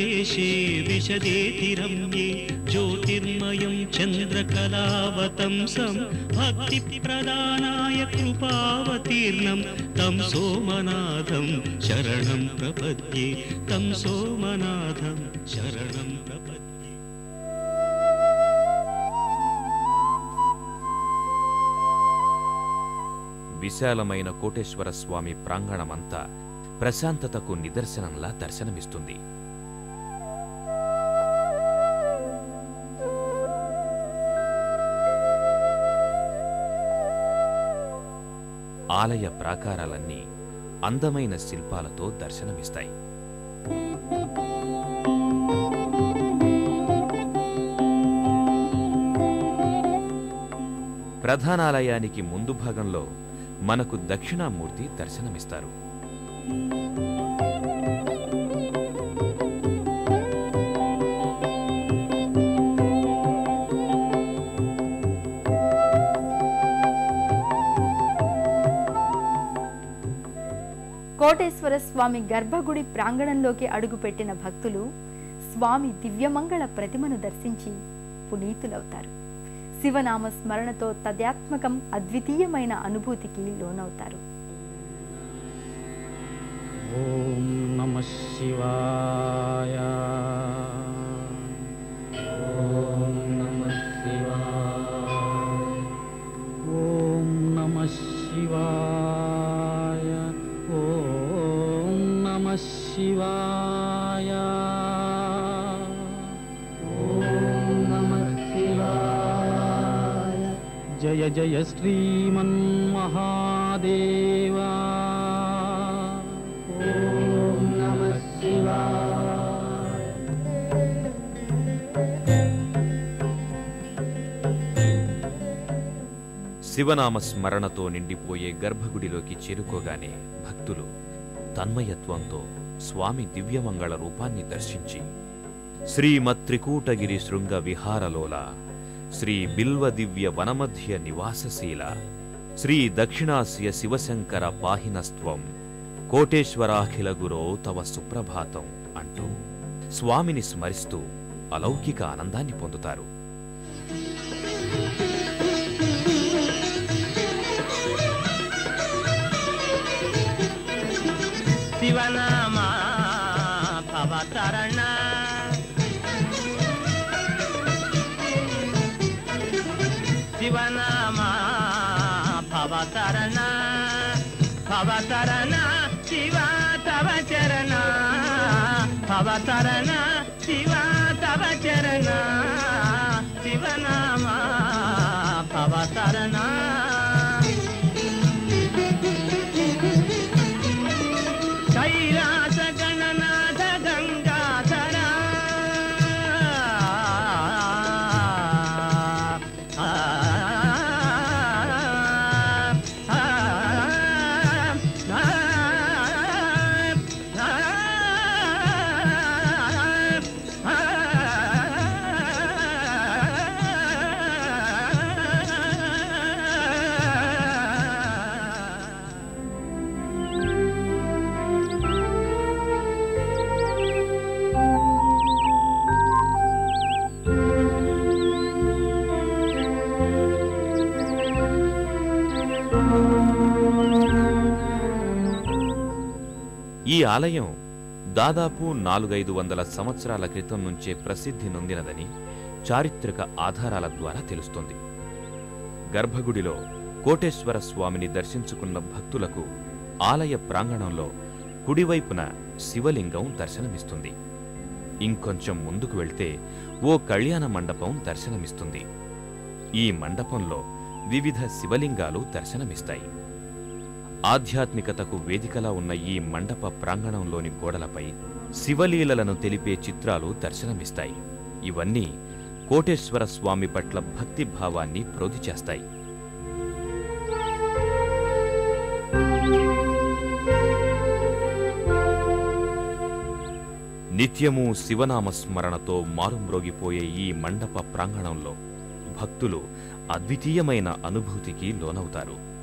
దేశే విశదేతిరమ్యే జ్యోతిర్మయం చంద్రకళావతంసం భక్తి ప్రదానాయ కృపావతీర్ణం తం సోమనాథం శరణం ప్రపద్యే తం సోమనాథం శరణం ప్రపద్యే. విశాలమైన కోటేశ్వర స్వామి ప్రాంగణమంతా ప్రశాంతతకు నిదర్శనంలా దర్శనమిస్తుంది. ఆలయ ప్రాకారాలన్నీ అందమైన శిల్పాలతో దర్శనమిస్తాయి. ప్రధానాలయానికి ముందు భాగంలో మనకు దక్షిణామూర్తి దర్శనమిస్తారు. కోటేశ్వర స్వామి గర్భగుడి ప్రాంగణంలోకి అడుగుపెట్టిన భక్తులు స్వామి దివ్యమంగళ ప్రతిమను దర్శించి పునీతులవుతారు. శివనామ స్మరణతో తద్యాత్మకం అద్వితీయమైన అనుభూతికి లోనవుతారు. ఓం నమ శివా జయ జయ శ్రీమన్ మహాదేవా. శివనామ స్మరణతో నిండిపోయే గర్భగుడిలోకి చేరుకోగానే భక్తులు తన్మయత్వంతో స్వామి దివ్యమంగళ రూపాన్ని దర్శించి శ్రీమత్రికూటగిరి శృంగ విహారలోలా శ్రీ బిల్వ దివ్య వనమధ్య నివాసశీల శ్రీ దక్షిణాస్య శివశంకర పాహినస్త్వం కోటేశ్వరాఖిల గురో తవ సుప్రభాతం అంటూ స్వామిని స్మరిస్తూ అలౌకిక ఆనందాన్ని పొందుతారు. శివనామా భవతరణా భవతరణ భవతరణ శివ తవ చరణ. భవతరణ శివ తవ చరణ శివనామా భవతరణ కైలాస ఈ ఆలయం దాదాపు నాలుగైదు వందల సంవత్సరాల క్రితం నుంచే ప్రసిద్ధి నొందినదని చారిత్రక ఆధారాల ద్వారా తెలుస్తోంది. గర్భగుడిలో కోటేశ్వర స్వామిని దర్శించుకున్న భక్తులకు ఆలయ ప్రాంగణంలో కుడివైపున శివలింగం దర్శనమిస్తుంది. ఇంకొంచెం ముందుకు వెళ్తే ఓ కళ్యాణ మండపం దర్శనమిస్తుంది. ఈ మండపంలో వివిధ శివలింగాలు దర్శనమిస్తాయి. ఆధ్యాత్మికతకు వేదికలా ఉన్న ఈ మండప ప్రాంగణంలోని గోడలపై శివలీలలను తెలిపే చిత్రాలు దర్శనమిస్తాయి. ఇవన్నీ కోటేశ్వర స్వామి పట్ల భక్తి భావాన్ని ప్రోధి చేస్తాయి. నిత్యము శివనామ స్మరణతో మారుమ్రోగిపోయే ఈ మండప ప్రాంగణంలో భక్తులు అద్వితీయమైన అనుభూతికి లోనవుతారు.